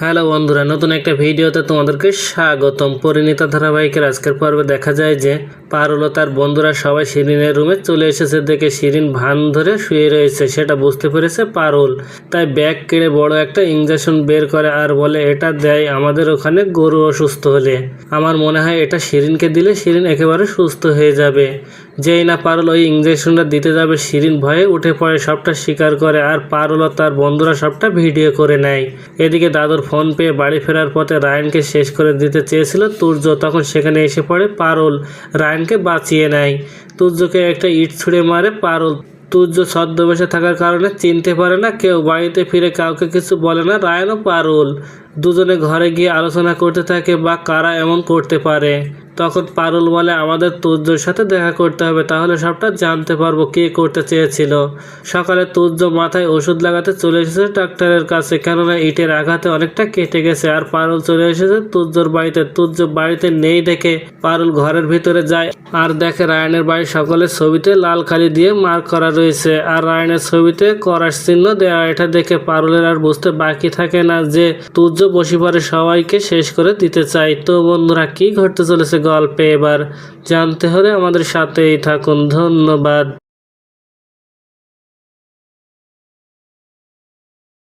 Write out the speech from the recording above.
Hello বন্ধুরা, নতুন একটা ভিডিওতে তোমাদেরকে স্বাগতম। পরিণীতা ধারাবাহিকের আজকের পর্বে দেখা যায় যে পারুল তার বন্ধুরা সবাই শিরিনের রুমে চলে এসেছে দেখে শিরিন ভান ধরে শুয়ে রয়েছে, সেটা বুঝতে পেরেছে পারুল। তাই ব্যাগ কেড়ে বড় একটা ইঞ্জেকশন বের করে আর বলে, এটা দেয় আমাদের ওখানে গরু অসুস্থ হলে। আমার মনে হয় এটা শিরিনকে দিলে শিরিন একেবারে সুস্থ হয়ে যাবে। যেই না পারুল ওই ইঞ্জেকশনটা দিতে যাবে শিরিন ভয়ে, উঠে পড়ে সবটা স্বীকার করে আর পারুল তার বন্ধুরা সবটা ভিডিও করে নেয়। এদিকে দাদুর ফোন পেয়ে বাড়ি ফেরার পথে রায়নকে শেষ করে দিতে চেয়েছিল তুর্য। তখন সেখানে এসে পড়ে পারুল। রায়নকে বাঁচিয়ে নেয়। তুর্যকে একটা ইট ছুঁড়ে মারে পারুল। তুর্য ছদ্মবেশে থাকার কারণে চিনতে পারে না, কেউ বাড়িতে ফিরে কাউকে কিছু বলে না রায়ন ও পারুল। দুজনে ঘরে গিয়ে আলোচনা করতে থাকে বা কারা এমন করতে পারে। তখন পারুল বলে, আমাদের তুর্যর সাথে দেখা করতে হবে, তাহলে সবটা জানতে পারব কে করতে চেয়েছিল। সকালে তুর্য মাথায় ওষুধ লাগাতে চলে এসেছে ডাক্তারের কাছে, কেননা ইটের আঘাতে অনেকটা কেটে গেছে। আর পারুল চলে এসেছে তুর্যর বাড়িতে। তুর্য বাড়িতে নেই দেখে পারুল ঘরের ভিতরে যায়। আর দেখে রায়নের বাড়ির সকলের ছবিতে লাল কালি দিয়ে মার্ক করা রয়েছে। আর রায়নের ছবিতে করার চিহ্ন দেওয়া এটা দেখে পারুলের আর বুঝতে বাকি থাকে না যে তুর্য বসিপারে সবাইকে শেষ করে দিতে চাই তো বন্ধুরা, কি ঘটতে চলেছে গল্পে এবার জানতে হলে আমাদের সাথেই থাকুন। ধন্যবাদ।